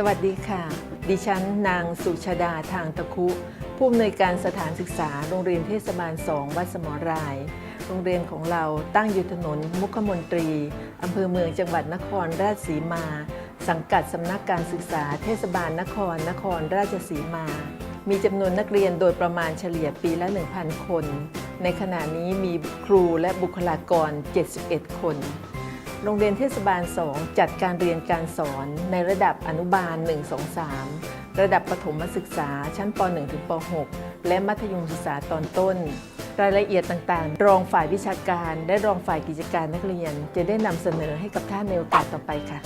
สวัสดีค่ะ ดิฉันนางสุชาดาทางตะคุ ผู้อำนวยการสถานศึกษาโรงเรียนเทศบาล2วัดสมราย โรงเรียนของเราตั้งอยู่ถนนมุขมนตรี อำเภอเมืองจังหวัดนครราชสีมา สังกัดสำนักการศึกษาเทศบาลนครนครราชสีมา มีจำนวนนักเรียนโดยประมาณเฉลี่ยปีละ 1,000 คน ในขณะนี้มีครูและบุคลากร 71 คน โรงเรียนเทศบาล 2 จัดการเรียนการสอนในระดับอนุบาล 1 2 3 ระดับประถมศึกษาชั้นป .1 ถึงป .6 และมัธยมศึกษาตอนต้น รายละเอียดต่างๆ รองฝ่ายวิชาการและรองฝ่ายกิจการนักเรียน จะได้นำเสนอให้กับท่านในโอกาสต่อไปค่ะ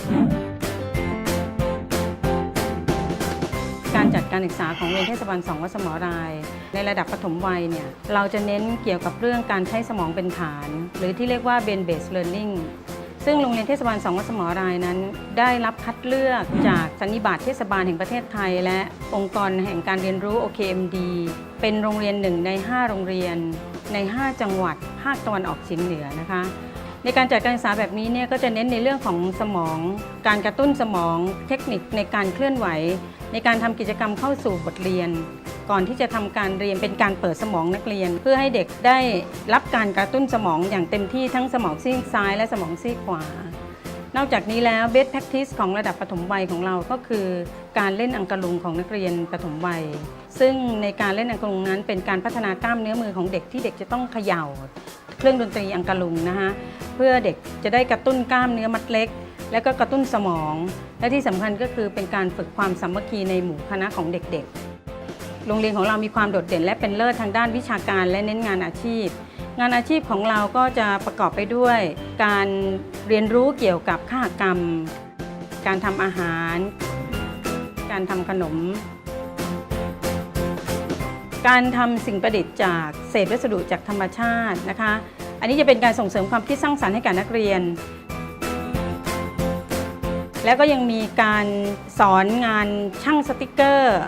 การจัดการศึกษาของโรงเรียนเทศบาล 2 วัดสมราย ในระดับปฐมวัยเนี่ยเราจะเน้นเกี่ยวกับเรื่องการใช้สมองเป็นฐาน หรือที่เรียกว่า brain based learning ซึ่งโรงเรียนเทศบาล2วัดสมอรายนั้น ได้รับคัดเลือกจากสันนิบาตเทศบาลแห่งประเทศไทย และองค์กรแห่งการเรียนรู้ OKMD เป็นโรงเรียนหนึ่งใน 5 โรงเรียน ใน 5 จังหวัดภาคตะวันออกเฉียงเหนือนะคะ ในการจัดการศึกษาแบบนี้เนี่ยก็จะเน้นในเรื่องของสมอง การกระตุ้นสมอง เทคนิคในการเคลื่อนไหว ในการทำกิจกรรมเข้าสู่บทเรียน ก่อนที่จะทำการเรียนเป็นการเปิดสมองนักเรียน เพื่อให้เด็กได้รับการกระตุ้นสมองอย่างเต็มที่ทั้งสมองซีกซ้ายและสมองซีกขวา นอกจากนี้แล้ว best practice ของระดับปฐมวัยของเราก็คือ การเล่นอังกะลุงของนักเรียนปฐมวัย ซึ่งในการเล่นอังกะลุงนั้น เป็นการพัฒนากล้ามเนื้อมือของเด็กที่เด็กจะต้องเขย่า เครื่องดนตรีอังกะลุงนะคะเพื่อเด็กจะได้กระตุ้นกล้ามเนื้อมัดเล็กและก็กระตุ้นสมอง และที่สำคัญก็คือเป็นการฝึกความสามัคคีในหมู่คณะของเด็กๆ โรงเรียนของเรามีความโดดเด่น และเป็นเลิศทางด้านวิชาการและเน้นงานอาชีพ งานอาชีพของเราก็จะประกอบไปด้วย การเรียนรู้เกี่ยวกับข้ากรรม การทำอาหาร การทำขนม การทำสิ่งประดิษฐ์จากเศษวัสดุจากธรรมชาตินะคะ อันนี้จะเป็นการส่งเสริมความคิดสร้างสรรค์ให้กับนักเรียนแล้วก็ยังมีการสอนงานช่างสติกเกอร์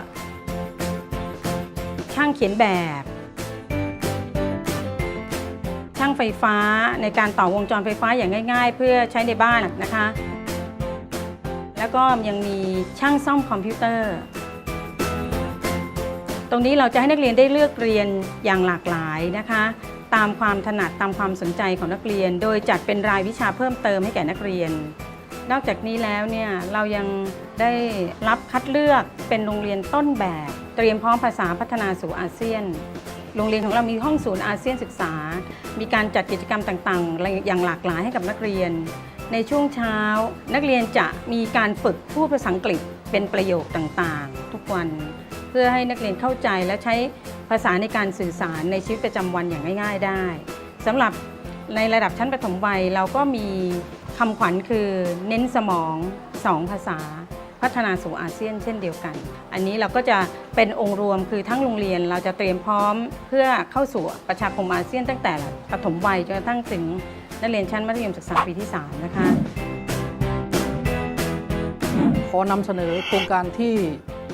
ช่างเขียนแบบ ช่างไฟฟ้าในการต่อวงจรไฟฟ้าอย่างง่าย ๆ เพื่อใช้ในบ้านนะคะ แล้วก็ยังมีช่างซ่อมคอมพิวเตอร์ ตรงนี้เราจะให้นักเรียนได้เลือกเรียนอย่างหลากหลายนะคะ ตามความถนัดตามความสนใจของนักเรียน โดยจัดเป็นรายวิชาเพิ่มเติมให้แก่นักเรียนนอกจากนี้แล้วเนี่ยเรายังได้รับคัดเลือกเป็นโรงเรียนต้นแบบ เตรียมพร้อมภาษาพัฒนาสู่อาเซียน โรงเรียนของเรามีห้องศูนย์อาเซียนศึกษา มีการจัดกิจกรรมต่างๆ อย่างหลากหลายให้กับนักเรียน ในช่วงเช้า นักเรียนจะมีการฝึกพูดภาษาอังกฤษเป็นประโยคต่างๆ ทุกวันเพื่อให้นักเรียนเข้าใจและใช้ภาษาในการสื่อสารในชีวิตประจำวันอย่างง่าย ๆ ได้สำหรับในระดับชั้นประถมวัยเราก็มีคำขวัญคือเน้นสมอง2ภาษา พัฒนาสู่อาเซียนเช่นเดียวกัน อันนี้เราก็จะเป็นองค์รวมคือทั้งโรงเรียนเราจะเตรียมพร้อมเพื่อเข้าสู่ประชาคมอาเซียนตั้งแต่ประถมวัยจนกระทั่งถึงนักเรียนชั้นมัธยมศึกษาปีที่ 3 นะคะ ขอนำเสนอโครงการที่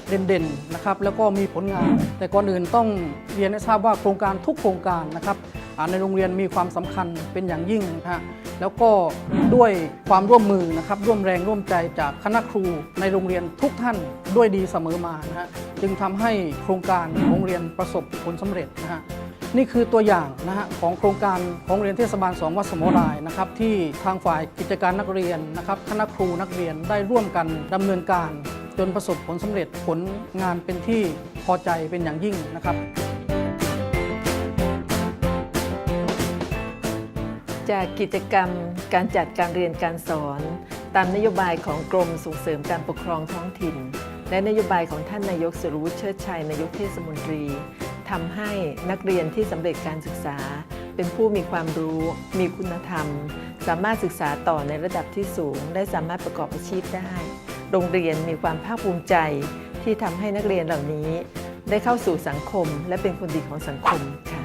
เด่นๆนะครับแล้วก็มีผลงาน แต่ก่อนอื่นต้องเรียนให้ทราบว่าโครงการทุกโครงการนะครับ ในโรงเรียนมีความสำคัญเป็นอย่างยิ่งนะฮะแล้วก็ด้วยความร่วมมือนะครับร่วมแรงร่วมใจจากคณะครูในโรงเรียนทุกท่านด้วยดีเสมอมานะฮะจึงทำให้โครงการโรงเรียนประสบผลสำเร็จนะฮะนี่คือตัวอย่างนะฮะของโครงการของโรงเรียนเทศบาล2วัดสมรายนะครับที่ทางฝ่ายกิจการนักเรียนนะครับคณะครูนักเรียนได้ร่วมกันดำเนินการ จนประสบผลสำเร็จผลงานเป็นที่พอใจเป็นอย่างยิ่งนะครับ จากกิจกรรมการจัดการเรียนการสอน ตามนโยบายของกรมส่งเสริมการปกครองท้องถิ่น และนโยบายของท่านนายกสุรวุฒิเชิดชัยนายกเทศมนตรีทำให้นักเรียนที่สำเร็จการศึกษา เป็นผู้มีความรู้ มีคุณธรรม สามารถศึกษาต่อในระดับที่สูง และสามารถประกอบอาชีพได้ โรงเรียนมีความภาคภูมิใจ ที่ทำให้นักเรียนเหล่านี้ ได้เข้าสู่สังคม และเป็นคนดีของสังคมค่ะ